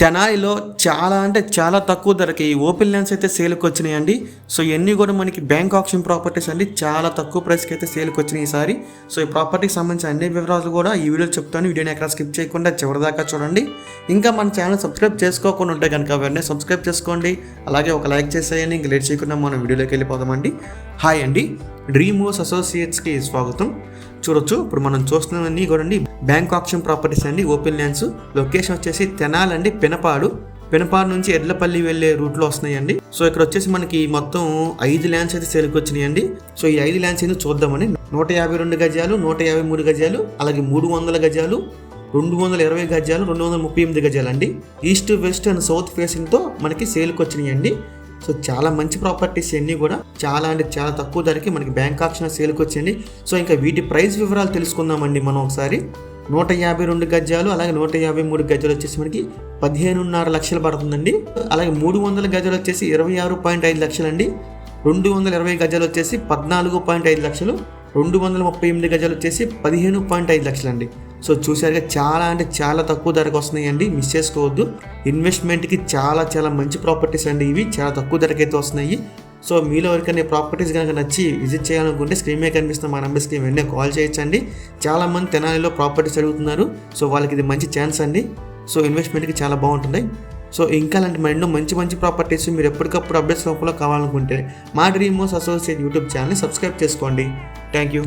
తెనాలిలో చాలా అంటే చాలా తక్కువ ధరకి ఈ ఓపెన్ ల్యాండ్స్ అయితే సేల్కి వచ్చినాయండి సో ఇవన్నీ కూడా మనకి బ్యాంక్ ఆప్షన్ ప్రాపర్టీస్ అండి. చాలా తక్కువ ప్రైస్కి అయితే సేల్కి వచ్చినాయి ఈసారి సో ఈ ప్రాపర్టీకి సంబంధించిన అన్ని వివరాలు కూడా ఈ వీడియో చెప్తాను. వీడియోని ఎక్కడ స్కిప్ చేయకుండా చివరిదాకా చూడండి. ఇంకా మన ఛానల్ సబ్స్క్రైబ్ చేసుకోకుండా ఉంటే కనుక వెంటనే సబ్స్క్రైబ్ చేసుకోండి. అలాగే ఒక లైక్ చేసేయండి. ఇంకా లేట్ చేయకుండా మనం వీడియోలోకి వెళ్ళిపోదామండి. హాయ్ అండి. డ్రీమ్ హౌస్ అసోసియేట్స్కి స్వాగతం. చూడొచ్చు. ఇప్పుడు మనం చూస్తున్నవన్నీ కూడా అండి. బ్యాంక్ ఆప్షన్ ప్రాపర్టీస్ అండి ఓపెన్ ల్యాండ్స్. లొకేషన్ వచ్చేసి తెనాల్ అండి పెనపాడు. పెనపాడు నుంచి ఎడ్లపల్లి వెళ్ళే రూట్లో వస్తున్నాయండి. సో ఇక్కడ వచ్చేసి మనకి మొత్తం ఐదు ల్యాండ్స్ అయితే సేల్కి వచ్చినాయండి. సో ఈ ఐదు ల్యాండ్స్ ఏందో చూద్దామని నూట యాభై రెండు గజాలు నూట యాభై మూడు గజాలు అలాగే మూడు వందల గజాలు రెండు వందల ఇరవై గజాలు రెండు వందల ముప్పై ఎనిమిది గజాలు అండి ఈస్ట్ వెస్ట్ అండ్ సౌత్ ఫేసింగ్తో మనకి సేల్కి వచ్చినాయండి. సో చాలా మంచి ప్రాపర్టీస్ అన్నీ కూడా చాలా అంటే చాలా తక్కువ ధరకి మనకి బ్యాంక్ ఆప్షన్ సేల్కి వచ్చింది సో ఇంకా వీటి ప్రైస్ వివరాలు తెలుసుకుందామండి మనం ఒకసారి. నూట యాభై రెండు గజాలు అలాగే నూట యాభై మూడు గజాలు వచ్చేసి మనకి పదిహేనున్నర లక్షలు పడుతుందండి. అలాగే మూడు వందల గజాలు వచ్చేసి ఇరవై ఆరు పాయింట్ ఐదు లక్షలండి. రెండు వందల ఇరవై గజాలు వచ్చేసి పద్నాలుగు పాయింట్ ఐదు లక్షలు. రెండు వందల ముప్పై ఎనిమిది గజాలు వచ్చేసి పదిహేను పాయింట్ ఐదు లక్షలండి. సో చూసారుగా చాలా అంటే చాలా తక్కువ ధరకు వస్తున్నాయండి. మిస్ చేసుకోవద్దు. ఇన్వెస్ట్మెంట్కి చాలా చాలా మంచి ప్రాపర్టీస్ అండి ఇవి. చాలా తక్కువ ధరకైతే వస్తున్నాయి. సో మీలో ఎవరికైనా ప్రాపర్టీస్ కనుక నచ్చి విజిట్ చేయాలనుకుంటే స్క్రీన్ మీద కనిపిస్తున్న మా నెంబర్స్కి వెంటనే కాల్ చేయొచ్చండి. చాలామంది తెనాలిలో ప్రాపర్టీస్ అడుగుతున్నారు. సో వాళ్ళకి ఇది మంచి ఛాన్స్ అండి. సో ఇన్వెస్ట్మెంట్కి చాలా బాగుంటుంది. సో ఇంకా అలాంటి మరెన్నో మంచి మంచి ప్రాపర్టీస్ మీరు ఎప్పటికప్పుడు అప్డేట్స్ రూపంలో కావాలనుకుంటే మా డ్రీమ్ అసోసియేట్ యూట్యూబ్ ఛానల్ని సబ్స్క్రైబ్ చేసుకోండి. Thank you